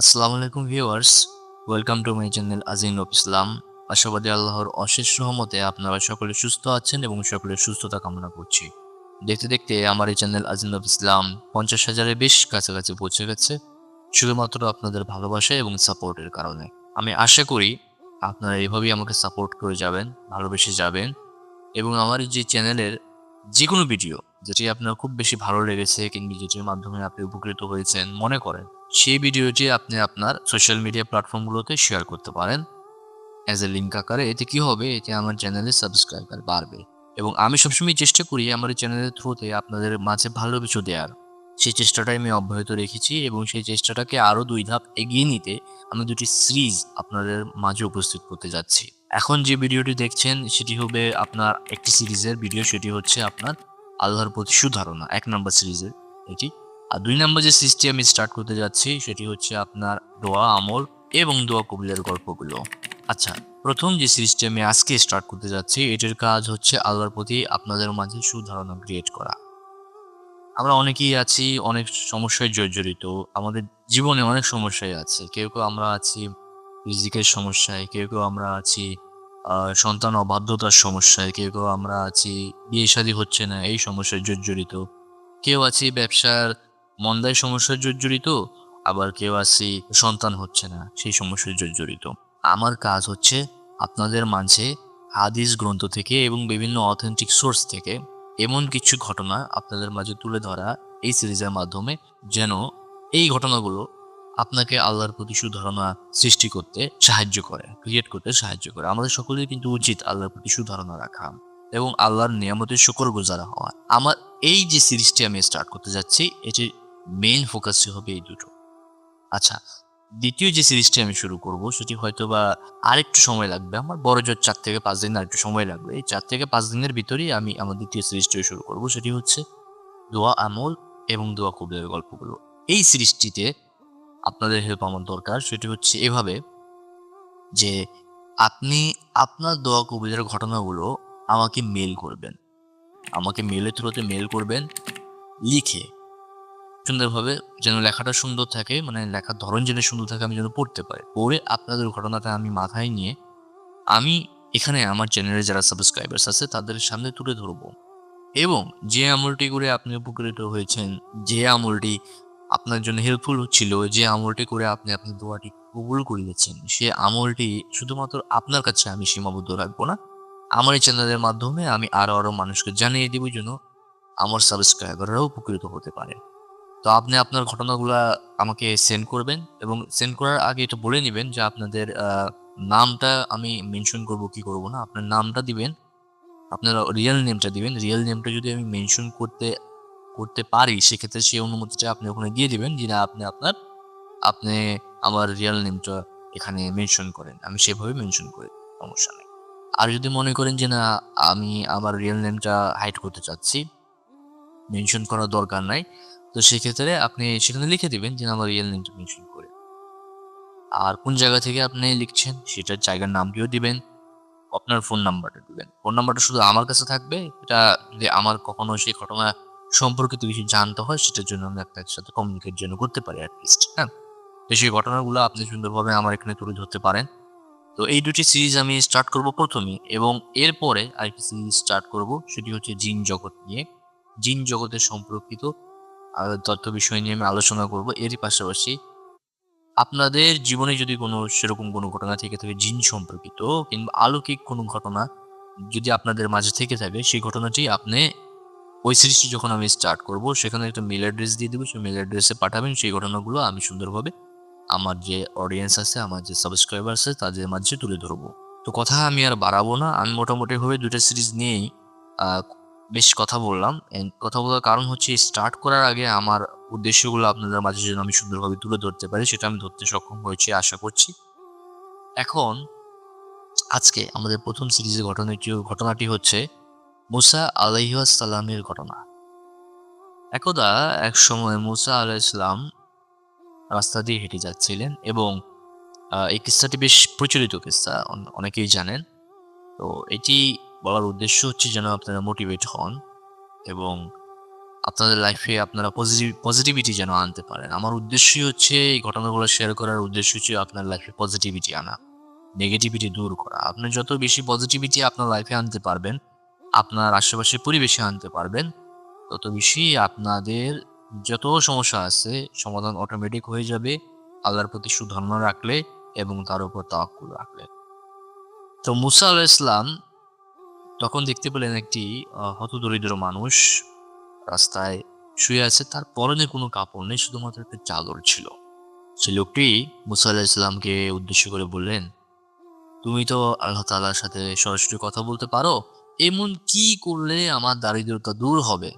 আসসালামু আলাইকুম viewers, welcome to my channel Azim Islam. আশাবাদী আল্লাহর অশেষ রহমতে আপনারা সকলে সুস্থ আছেন এবং সকলের সুস্থতা কামনা করছি। দেখতে দেখতে আমার এই চ্যানেল আজিম ইসলাম পঞ্চাশ হাজারের বেশ কাছাকাছি পৌঁছে গেছে, শুধুমাত্র আপনাদের ভালোবাসা এবং সাপোর্টের কারণে। আমি আশা করি আপনারা এভাবেই আমাকে সাপোর্ট করে যাবেন, ভালোবেসে যাবেন এবং আমার যে চ্যানেলের যে কোনো ভিডিও, যেটি আপনার খুব বেশি ভালো লেগেছে কিংবা যেটির মাধ্যমে আপনি উপকৃত হয়েছেন, মনে করেন সেই ভিডিওটি আপনি আপনার সোশ্যাল মিডিয়া প্ল্যাটফর্মগুলোতে শেয়ার করতে পারেন। অ্যাজ এ লিঙ্ক আকারে এতে কি হবে? এতে আমার চ্যানেলে সাবস্ক্রাইবার বাড়বে। এবং আমি সবসময় চেষ্টা করি আমার এই চ্যানেলের থ্রুতে আপনাদের মাঝে ভালো কিছু দেওয়ার সেই চেষ্টাটাই আমি অব্যাহত রেখেছি এবং সেই চেষ্টাটাকে আরও দুই ধাপ এগিয়ে নিতে আমি দুটি সিরিজ আপনাদের মাঝে উপস্থিত করতে যাচ্ছি। এখন যে ভিডিওটি দেখছেন, সেটি হবে আপনার একটি সিরিজের ভিডিও সেটি হচ্ছে আপনার আল্লাহর প্রতি সুধারণা, এক নম্বর সিরিজের এটি। আর দুই নম্বর যে সিরিজটি আমি স্টার্ট করতে যাচ্ছি, সেটি হচ্ছে আপনার দোয়া, আমল এবং দোয়া কবিলের গল্পগুলো। আচ্ছা প্রথম যে সিরিজটি আমি আজকে স্টার্ট করতে যাচ্ছি, এটির কাজ হচ্ছে আল্লাহর প্রতি আপনাদের মাঝে সুধারণা ক্রিয়েট করা। আমরা অনেকেই আছি, অনেক সমস্যায় জর্জরিত, আমাদের জীবনে অনেক সমস্যায় আছে। কেউ কেউ আমরা আছি ফিজিক্যাল সমস্যায়, কেউ কেউ আমরা আছি সন্তান অবাধ্যতার সমস্যায়, কেউ কেউ আমরা আছি, বিয়ে শাদী হচ্ছে না, এই সমস্যায় জর্জরিত। কেউ আছি ব্যবসার মন্দায় সমস্যায় জর্জরিত, আবার কেউ আছি সন্তান হচ্ছে না, সেই সমস্যায় জর্জরিত। আমার কাজ হচ্ছে আপনাদের মাঝে হাদিস গ্রন্থ থেকে এবং বিভিন্ন অথেন্টিক সোর্স থেকে এমন কিছু ঘটনা আপনাদের মাঝে তুলে ধরা এই সিরিজের মাধ্যমে, যেন এই ঘটনাগুলো আপনাকে আল্লাহর প্রতি সুধারণা সৃষ্টি করতে সাহায্য করে ক্রিয়েট করতে সাহায্য করে। আমাদের সকলের কিন্তু উচিত আল্লাহর প্রতি সুধারণা রাখা এবং আল্লাহর নিয়ামতের শুকর গুজারা হওয়া। আমার এই যে সিরিজটি আমি স্টার্ট করতে যাচ্ছি এটির মেইন ফোকাস হবে এই দুটো। আচ্ছা দ্বিতীয় যে সিরিজটি আমি শুরু করব, সেটি হয়তো বা আরেকটু সময় লাগবে। আমার বড় জোর চার থেকে পাঁচ দিন আরেকটু সময় লাগবে। এই চার থেকে পাঁচ দিনের ভিতরেই আমি আমার দ্বিতীয় সিরিজটিও শুরু করব। সেটি হচ্ছে দোয়া আমল এবং দোয়া কবিরের গল্পগুলো। এই সিরিজটিতে আপনাদের হেল্প আমার দরকার। সেটি হচ্ছে এভাবে যে আপনি আপনার দোয়া কবিরের ঘটনাগুলো আমাকে মেল করবেন। আমাকে মেলের থ্রুতে মেল করবেন, লিখে সুন্দরভাবে যেন লেখাটা সুন্দর থাকে মানে লেখার ধরন যেন সুন্দর থাকে, আমি যেন পড়তে পারি। পড়ে আপনাদের ঘটনাটা আমি মাথায় নিয়ে আমি এখানে আমার চ্যানেলে যারা সাবস্ক্রাইবার্স আছে, তাদের সামনে তুলে ধরবো। এবং যে আমলটি করে আপনি উপকৃত হয়েছেন, যে আমলটি আপনার জন্য হেল্পফুল ছিল, যে আমলটি করে আপনি আপনার দোয়াটি কবুল করিয়েছেন, সে আমলটি শুধুমাত্র আপনার কাছে আমি সীমাবদ্ধ রাখব না, আমার এই চ্যানেলের মাধ্যমে আমি আরও আরও মানুষকে জানিয়ে দিব যেন আমার সাবস্ক্রাইবাররাও উপকৃত হতে পারে। তো আপনি আপনার ঘটনাগুলা আমাকে সেন্ড করবেন এবং সেন্ড করার আগে এটা বলে নেবেন যে আপনাদের নামটা আমি মেনশন করব কি করব না। আপনার নামটা দিবেন, আপনার রিয়েল নেমটা দিবেন। রিয়েল নেমটা যদি আমি মেনশন করতে করতে পারি, সেক্ষেত্রে সেই অনুমতিটা আপনি ওখানে দিয়ে দিবেন যে না আপনি আপনার, আপনি আমার রিয়েল নেমটা এখানে মেনশন করেন। আমি সেভাবে মেনশন করি, সমস্যা নেই। আর যদি মনে করেন যে না, আমি আমার রিয়েল নেমটা হাইড করতে চাচ্ছি মেনশন করার দরকার নাই তো সেক্ষেত্রে আপনি সেখানে লিখে দিবেন যে আমার রিয়েল নেমটা মেনশন করে। আর কোন জায়গা থেকে আপনি লিখছেন সেটার জায়গার নামটিও দিবেন, আপনার ফোন নাম্বারটা দিবেন। ফোন নাম্বারটা শুধু আমার কাছে থাকবে, এটা যদি আমার কখনো সেই ঘটনা সম্পর্কিত কিছু জানতে হয় সেটার জন্য আমি আপনার সাথে কমিউনিকেট জন্য করতে পারি অ্যাটলিস্ট হ্যাঁ? তো সেই ঘটনাগুলো আপনি সুন্দরভাবে আমার এখানে তুলে ধরতে পারেন। তো এই দুটি সিরিজ আমি স্টার্ট করব প্রথমে এবং এরপরে আরেকটি সিরিজ স্টার্ট করব, সেটি হচ্ছে জিন জগৎ নিয়ে। জিন জগতের সম্পর্কিত তথ্য বিষয় নিয়ে আমি আলোচনা করব। এরই পাশাপাশি আপনাদের জীবনে যদি কোনো সেরকম কোনো ঘটনা থেকে থাকে, জিন সম্পর্কিত কিংবা অলৌকিক কোনো ঘটনা যদি আপনাদের মাঝে থেকে থাকে, সেই ঘটনাটি আপনি ওই সিরিজটি যখন আমি স্টার্ট করব, সেখানে একটা মেল অ্যাড্রেস দিয়ে দেবো। সেই মেল অ্যাড্রেসে পাঠাবেন। সেই ঘটনাগুলো আমি সুন্দরভাবে আমার যে অডিয়েন্স আছে, আমার যে সাবস্ক্রাইবার আছে, তাদের মাঝে তুলে ধরবো। তো কথা আমি আর বাড়াবো না। আমি মোটামুটিভাবে দুটো সিরিজ নিয়েই বেশ কথা বললাম। কথা বলার কারণ হচ্ছে স্টার্ট করার আগে আমার উদ্দেশ্যগুলো আপনাদের মাঝে যেন আমি সুন্দরভাবে তুলে ধরতে পারি, সেটা আমি ধরতে সক্ষম হয়েছি, আশা করছি। এখন, আজকে আমাদের প্রথম সিরিজের ঘটনাটি ঘটনাটি হচ্ছে মুসা আলাইসালামের ঘটনা। একদা এক সময় মুসা আলাইসালাম রাস্তা দিয়ে হেঁটে যাচ্ছিলেন এবং এই কিস্সাটি বেশ প্রচলিত কিস্তা অনেকেই জানেন। তো এটি বলার উদ্দেশ্য হচ্ছে যেন আপনারা মোটিভেট হন এবং আপনাদের লাইফে আপনারা পজিটিভ পজিটিভিটি যেন আনতে পারেন। আমার উদ্দেশ্যই হচ্ছে এই ঘটনাগুলো শেয়ার করার উদ্দেশ্য হচ্ছে আপনার লাইফে পজিটিভিটি আনা নেগেটিভিটি দূর করা। আপনি যত বেশি পজিটিভিটি আপনার লাইফে আনতে পারবেন, আপনার আশেপাশে পরিবেশে আনতে পারবেন, তত বেশি আপনাদের যত সমস্যা আছে সমাধান অটোমেটিক হয়ে যাবে আল্লাহর প্রতি সুধর্ম রাখলে এবং তার উপর তাওয়াক্কুল রাখলে। তো মুসা আলাহ ইসলাম তখন দেখতে পেলেন একটি হতদরিদ্র মানুষ রাস্তায় শুয়ে আছে। তার পরনে কোনো কাপড় নেই, শুধুমাত্র একটা চাদর ছিল। সে লোকটি মুসা আলাহ ইসলামকে উদ্দেশ্য করে বললেন, তুমি তো আল্লাহ তাআলার সাথে সরাসরি কথা বলতে পারো? এমন কি করলে আমার দারিদ্রতা দূর হবে?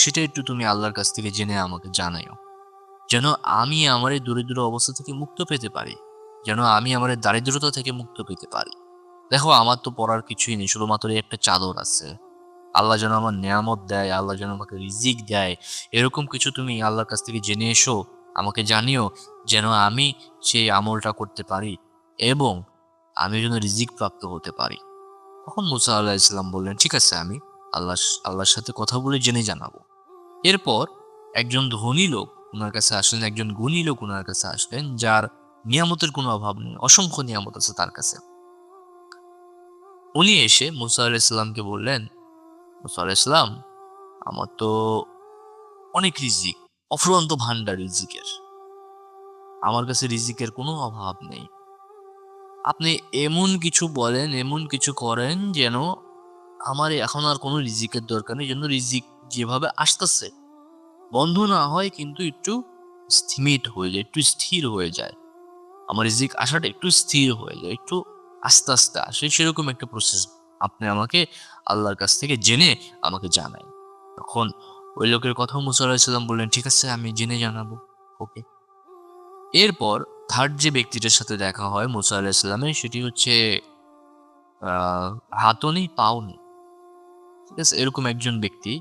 সেটা একটু তুমি আল্লাহর কাছ থেকে জেনে আমাকে জানাইও। যেন আমি আমার এই দরিদ্র অবস্থা থেকে মুক্ত পেতে পারি। যেন আমি আমার দারিদ্রতা থেকে মুক্ত পেতে পারি। দেখো, আমার তো পড়ার কিছুই নেই, শুধুমাত্র একটা চাদর আছে। আল্লাহ যেন আমার নিয়ামত দেয়, আল্লাহ যেন আমাকে রিজিক দেয়, এরকম কিছু তুমি আল্লাহর কাছ থেকে জেনে এসো, আমাকে জানিও, যেন আমি সেই আমলটা করতে পারি এবং আমি যেন রিজিক প্রাপ্ত হতে পারি। তখন মুসা আল্লাহ ইসলাম বললেন, ঠিক আছে, আমি আল্লাহ, আল্লাহর সাথে কথা বলে জেনে জানাব। এরপর একজন ধনী লোক ওনার কাছে আসলেন, একজন গুণী লোক ওনার কাছে আসলেন, যার নিয়ামতের কোনো অভাব নেই, অসংখ্য নিয়ামত আছে তার কাছে। উনি এসে মুসা আলাইসাল্লামকে বললেন, মুসা আলাহ ইসলাম আমার তো অনেক রিজিক, অফুরন্ত ভান্ডার রিজিকের। আমার কাছে রিজিকের কোনো অভাব নেই। আপনি এমন কিছু বলেন, এমন কিছু করেন যেন আমার এখন আর কোনো রিজিকের দরকার নেই, যেন রিজিক যেভাবে আসতেছে, বন্ধ না হয়, কিন্তু একটু স্থিমিত হয়ে যায়, একটু স্থির হয়ে যায়। আমার রিজিক আসাটা একটু স্থির হয়ে যায়, একটু আস্তে আস্তে আসে সেরকম একটা প্রসেস আপনি আমাকে আল্লাহর কাছ থেকে জেনে আমাকে জানাই তখন ওই লোকের কথা মুসাল্লাহিসাল্লাম বললেন ঠিক আছে আমি জেনে জানাব। ওকে এরপর থার্ড যে ব্যক্তিটার সাথে দেখা হয় মুসা আলাহিসাল্লামের সেটি হচ্ছে আহ, হাতও নেই পাও নেই ঠিক আছে এরকম একজন ব্যক্তি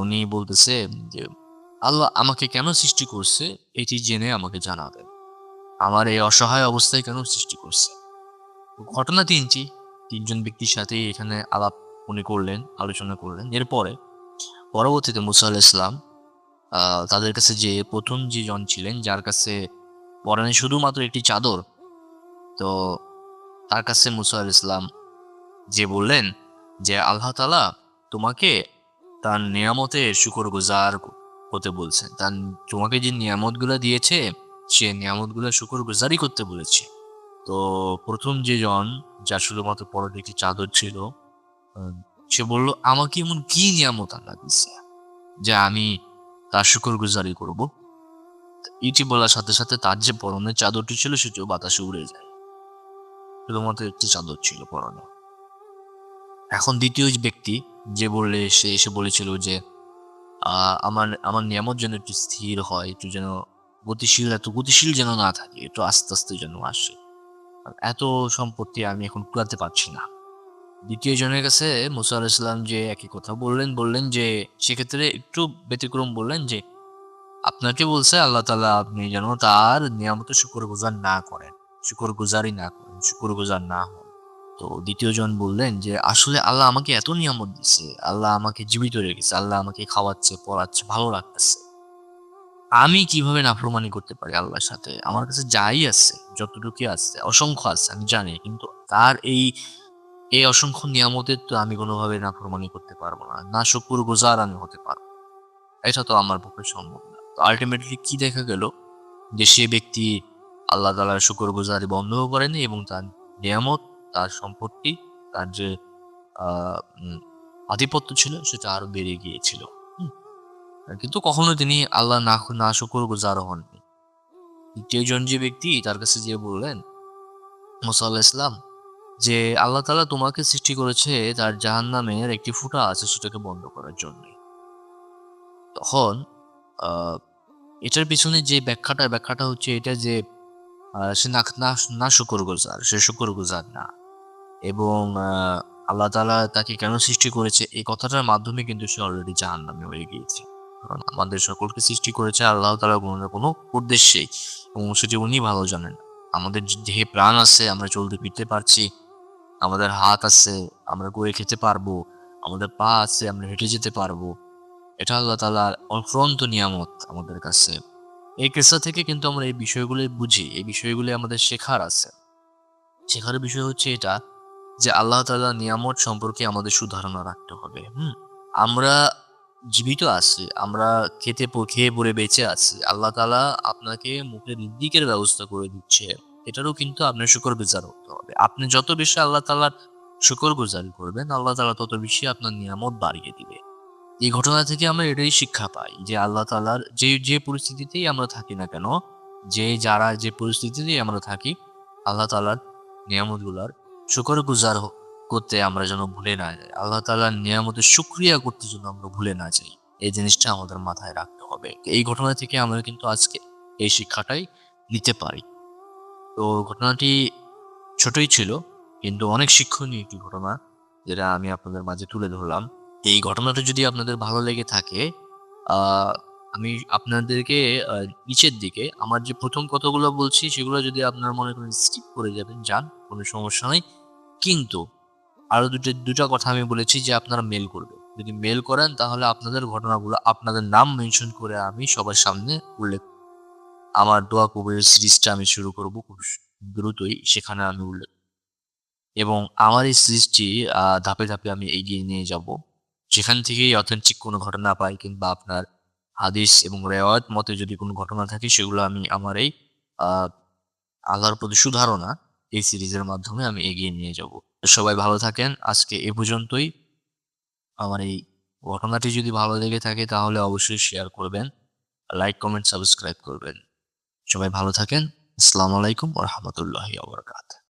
উনি বলতেছে যে আল্লাহ আমাকে কেন সৃষ্টি করছে এটি জেনে আমাকে জানাবেন। আমার এই অসহায় অবস্থায় কেন সৃষ্টি করছে? ঘটনা তিনটি। তিনজন ব্যক্তির সাথে এখানে আলাপ উনি করলেন, আলোচনা করলেন। এরপরে পরবর্তীতে মুসা আল ইসলাম তাদের কাছে যে প্রথম যে জন ছিলেন, যার কাছে পরনে শুধুমাত্র একটি চাদর, তো তার কাছে মুসা আল ইসলাম যে বললেন যে, আল্লাহ তালা তোমাকে তার নিয়ামতে শুকর গুজার হতে বলছেন তার, তোমাকে যে নিয়ামতগুলো দিয়েছে, সে নিয়ামতগুলো শুকর গুজারই করতে বলেছে। তো প্রথম যে জন যার শুধুমাত্র পরের একটি চাদর ছিল সে বলল, আমাকে এমন কি নিয়ামত আল্লাহ দিচ্ছে যে আমি তার শুকর গুজারি করব ইটি বলার সাথে সাথে তার যে পরনের চাদরটি ছিল, সেটিও বাতাসে উড়ে যায়। শুধুমাত্র একটি চাদর ছিল পরনে। এখন দ্বিতীয় ব্যক্তি, যে বললে সে এসে বলেছিল যে আমার আমার নিয়ামত যেন একটু স্থির হয়, একটু যেন গতিশীল, এত গতিশীল যেন না থাকে, একটু আস্তে আস্তে যেন আসে। এত সম্পত্তি আমি এখন কুলাতে পারছি না। দ্বিতীয় জনের কাছে মুসা আলাইসাল্লাম যে একই কথা বললেন বললেন যে সেক্ষেত্রে একটু ব্যতিক্রম বললেন যে, আপনাকে বলছে আল্লাহ তালা আপনি যেন তার নিয়ামত শুকর গুজার না করেন শুকর গুজারই না করেন শুকর গুজার না হন। তো দ্বিতীয় জন বললেন যে, আসলে আল্লাহ আমাকে এত নিয়ামত দিচ্ছে আল্লাহ আমাকে জীবিত রেখেছে, আল্লাহ আমাকে খাওয়াচ্ছে, পড়াচ্ছে, ভালো রাখতেছে আমি কীভাবে নাফরমানি করতে পারি আল্লাহর সাথে? আমার কাছে যাই আছে যতটুকু আছে, অসংখ্য আছে, আমি জানি, কিন্তু তার এই এই অসংখ্য নিয়ামতের তো আমি কোনোভাবে নাফরমানি করতে পারব না। না শুকুর গুজার আমি হতে পারব। এটা তো আমার পক্ষে সম্ভব না। তো আলটিমেটলি কি দেখা গেল? যে সে ব্যক্তি আল্লাহ তালার শুকর গুজারি বন্ধও করেনি এবং তার নিয়ামত, তার সম্পত্তি, তার যে আধিপত্য ছিল, সেটা আরও বেড়ে গিয়েছিল। কিন্তু কখনো তিনি আল্লাহ না না শুকর গুজার হননি। দ্বিতীয় জন যে ব্যক্তি তার কাছে যে বললেন, মুসা ইসলাম যে আল্লাহ তালা তোমাকে সৃষ্টি করেছে তার জাহান নামের একটি ফুটা আছে সেটাকে বন্ধ করার জন্য। তখন এটার পিছনে যে ব্যাখ্যাটা ব্যাখ্যাটা হচ্ছে এটা যে সে না না শুকর গুজার, সে শুকর গুজার না। এবং আল্লাহ তালা তাকে কেন সৃষ্টি করেছে, এই কথাটার মাধ্যমে কিন্তু সে অলরেডি জাহান নামে হয়ে গিয়েছে। কারণ আমাদের সকলকে সৃষ্টি করেছে আল্লাহ তালা কোনো না কোনো উদ্দেশ্যেই। এবং সেটি উনি ভালো জানেন। আমাদের দেহে প্রাণ আছে, আমরা চলতে ফিরতে পারছি। আমাদের হাত আছে, আমরা গড়ে খেতে পারব। আমাদের পা আছে, আমরা হেঁটে যেতে পারব। এটা আল্লাহ তালার অফ্রন্ত নিয়ামত আমাদের কাছে। এই কেসা থেকে কিন্তু আমরা এই বিষয়গুলি বুঝি। এই বিষয়গুলি আমাদের শেখার আছে। শেখার বিষয় হচ্ছে এটা যে আল্লাহ তালা নিয়ামত সম্পর্কে আমাদের সুধারণা রাখতে হবে। হুম? আমরা জীবিত আছে, আমরা খেতে খেয়ে পরে বেঁচে আছি, আল্লাহ তালা আপনাকে মুখের দিকের ব্যবস্থা করে দিচ্ছে, এটারও কিন্তু আপনার শুকর বিচার হতে হবে। আপনি যত বেশি আল্লাহ তালার শুকর গুজারি করবেন, আল্লাহ তালা তত বেশি আপনার নিয়ামত বাড়িয়ে দিবে। এই ঘটনা থেকে আমরা এটাই শিক্ষা পাই যে আল্লাহ তালার যে যে পরিস্থিতিতেই আমরা থাকি না কেন, যে, যারা যে পরিস্থিতিতেই আমরা থাকি, আল্লাহ তালার নিয়ামতগুলার শুকর গুজার করতে আমরা যেন ভুলে না যাই। আল্লাহ তালার নিয়ামতের সুক্রিয়া করতে যেন আমরা ভুলে না যাই। এই জিনিসটা আমাদের মাথায় রাখতে হবে। এই ঘটনা থেকে আমরা কিন্তু আজকে এই শিক্ষাটাই নিতে পারি। তো ঘটনাটি ছোটই ছিল, কিন্তু অনেক শিক্ষণীয় একটি ঘটনা যেটা আমি আপনাদের মাঝে তুলে ধরলাম। এই ঘটনাটা যদি আপনাদের ভালো লেগে থাকে আমি আপনাদেরকে নিচের দিকে আমার যে প্রথম কথাগুলো বলছি, সেগুলো যদি আপনার মনে করেন স্কিপ করে যাবেন, যান, কোনো সমস্যা নেই। কিন্তু আরও দুটো দুটো কথা আমি বলেছি যে আপনারা মেল করবেন। যদি মেল করেন তাহলে আপনাদের ঘটনাগুলো, আপনাদের নাম মেনশন করে আমি সবার সামনে উল্লেখ আমার দোয়া কবির সিরিজটা আমি শুরু করব খুব দ্রুতই, সেখানে আমি উল্লেখ এবং আমার এই সিরিজটি ধাপে ধাপে আমি এগিয়ে নিয়ে যাব। যেখান থেকেই অথেন্টিক কোনো ঘটনা পাই কিংবা আপনার হাদিস এবং রেওয়ায়ত মতে যদি কোনো ঘটনা থাকে সেগুলো আমি আমার এই আল্লাহর প্রতি সুধারণা এই সিরিজের মাধ্যমে আমি এগিয়ে নিয়ে যাব। সবাই ভালো থাকেন। আজকে এ পর্যন্তই। আমার এই ঘটনাটি যদি ভালো লেগে থাকে তাহলে অবশ্যই শেয়ার করবেন। লাইক কমেন্ট সাবস্ক্রাইব করবেন। সবাই ভালো থাকেন। আসসালামু আলাইকুম রহমতুল্লাহ আবরকাত